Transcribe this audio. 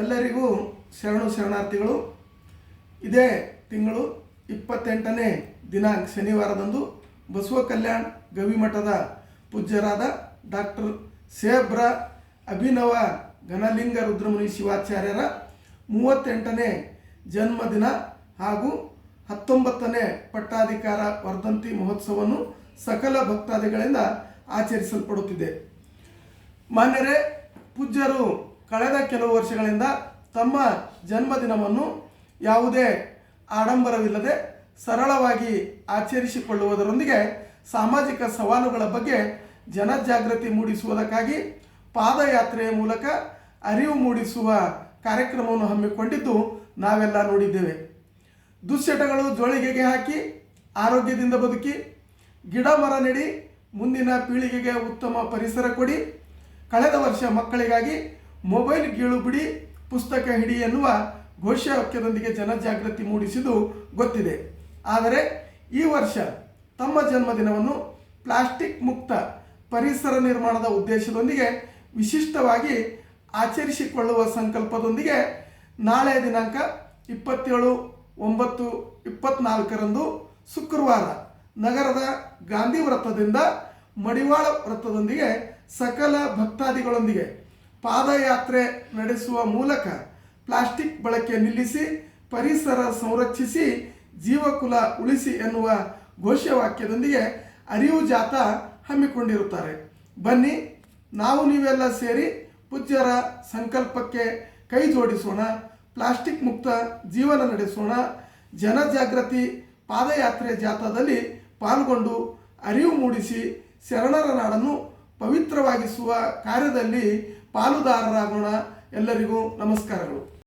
ಎಲ್ಲರಿಗೂ ಶರಣು ಶರಣಾರ್ಥಿಗಳು, ಇದೇ ತಿಂಗಳು ಇಪ್ಪತ್ತೆಂಟನೇ ದಿನಾಂಕ ಶನಿವಾರದಂದು ಬಸವ ಕಲ್ಯಾಣ ಗವಿಮಠದ ಪೂಜ್ಯರಾದ ಡಾಕ್ಟರ್ ಸೇಬ್ರ ಅಭಿನವ ಘನಲಿಂಗ ರುದ್ರಮುನಿ ಶಿವಾಚಾರ್ಯರ ಮೂವತ್ತೆಂಟನೇ ಜನ್ಮದಿನ ಹಾಗೂ ಹತ್ತೊಂಬತ್ತನೇ ಪಟ್ಟಾಧಿಕಾರ ವರ್ಧಂತಿ ಮಹೋತ್ಸವವನ್ನು ಸಕಲ ಭಕ್ತಾದಿಗಳಿಂದ ಆಚರಿಸಲ್ಪಡುತ್ತಿದೆ. ಮಾನ್ಯರೇ, ಪೂಜ್ಯರು ಕಳೆದ ಕೆಲವು ವರ್ಷಗಳಿಂದ ತಮ್ಮ ಜನ್ಮದಿನವನ್ನು ಯಾವುದೇ ಆಡಂಬರವಿಲ್ಲದೆ ಸರಳವಾಗಿ ಆಚರಿಸಿಕೊಳ್ಳುವುದರೊಂದಿಗೆ ಸಾಮಾಜಿಕ ಸವಾಲುಗಳ ಬಗ್ಗೆ ಜನಜಾಗೃತಿ ಮೂಡಿಸುವುದಕ್ಕಾಗಿ ಪಾದಯಾತ್ರೆಯ ಮೂಲಕ ಅರಿವು ಮೂಡಿಸುವ ಕಾರ್ಯಕ್ರಮವನ್ನು ಹಮ್ಮಿಕೊಂಡಿದ್ದು ನಾವೆಲ್ಲ ನೋಡಿದ್ದೇವೆ. ದುಶ್ಚಟಗಳು ಜೋಳಿಗೆಗೆ ಹಾಕಿ, ಆರೋಗ್ಯದಿಂದ ಬದುಕಿ, ಗಿಡ ಮರ ನೆಡಿ, ಮುಂದಿನ ಪೀಳಿಗೆಗೆ ಉತ್ತಮ ಪರಿಸರ ಕೊಡಿ, ಕಳೆದ ವರ್ಷ ಮಕ್ಕಳಿಗಾಗಿ ಮೊಬೈಲ್ ಗೀಳುಬಿಡಿ ಪುಸ್ತಕ ಹಿಡಿ ಎನ್ನುವ ಘೋಷವಾಕ್ಯದೊಂದಿಗೆ ಜನಜಾಗೃತಿ ಮೂಡಿಸಿದ್ದು ಗೊತ್ತಿದೆ. ಆದರೆ ಈ ವರ್ಷ ತಮ್ಮ ಜನ್ಮದಿನವನ್ನು ಪ್ಲಾಸ್ಟಿಕ್ ಮುಕ್ತ ಪರಿಸರ ನಿರ್ಮಾಣದ ಉದ್ದೇಶದೊಂದಿಗೆ ವಿಶಿಷ್ಟವಾಗಿ ಆಚರಿಸಿಕೊಳ್ಳುವ ಸಂಕಲ್ಪದೊಂದಿಗೆ ನಾಳೆ ದಿನಾಂಕ ಇಪ್ಪತ್ತೇಳು ಒಂಬತ್ತು ಇಪ್ಪತ್ನಾಲ್ಕರಂದು ಶುಕ್ರವಾರ ನಗರದ ಗಾಂಧಿ ವೃತ್ತದಿಂದ ಮಡಿವಾಳ ವೃತ್ತದೊಂದಿಗೆ ಸಕಲ ಭಕ್ತಾದಿಗಳೊಂದಿಗೆ ಪಾದಯಾತ್ರೆ ನಡೆಸುವ ಮೂಲಕ ಪ್ಲಾಸ್ಟಿಕ್ ಬಳಕೆ ನಿಲ್ಲಿಸಿ, ಪರಿಸರ ಸಂರಕ್ಷಿಸಿ, ಜೀವಕುಲ ಉಳಿಸಿ ಎನ್ನುವ ಘೋಷವಾಕ್ಯದೊಂದಿಗೆ ಅರಿವು ಜಾಥಾ ಹಮ್ಮಿಕೊಂಡಿರುತ್ತಾರೆ. ಬನ್ನಿ, ನಾವು ನೀವೆಲ್ಲ ಸೇರಿ ಪೂಜ್ಯರ ಸಂಕಲ್ಪಕ್ಕೆ ಕೈ ಜೋಡಿಸೋಣ, ಪ್ಲಾಸ್ಟಿಕ್ ಮುಕ್ತ ಜೀವನ ನಡೆಸೋಣ. ಜನಜಾಗೃತಿ ಪಾದಯಾತ್ರೆ ಜಾಥಾದಲ್ಲಿ ಪಾಲ್ಗೊಂಡು ಅರಿವು ಮೂಡಿಸಿ ಶರಣರ ನಾಡನ್ನು ಪವಿತ್ರವಾಗಿಸುವ ಕಾರ್ಯದಲ್ಲಿ ಪಾಲುದಾರರಾಗೋಣ. ಎಲ್ಲರಿಗೂ ನಮಸ್ಕಾರಗಳು.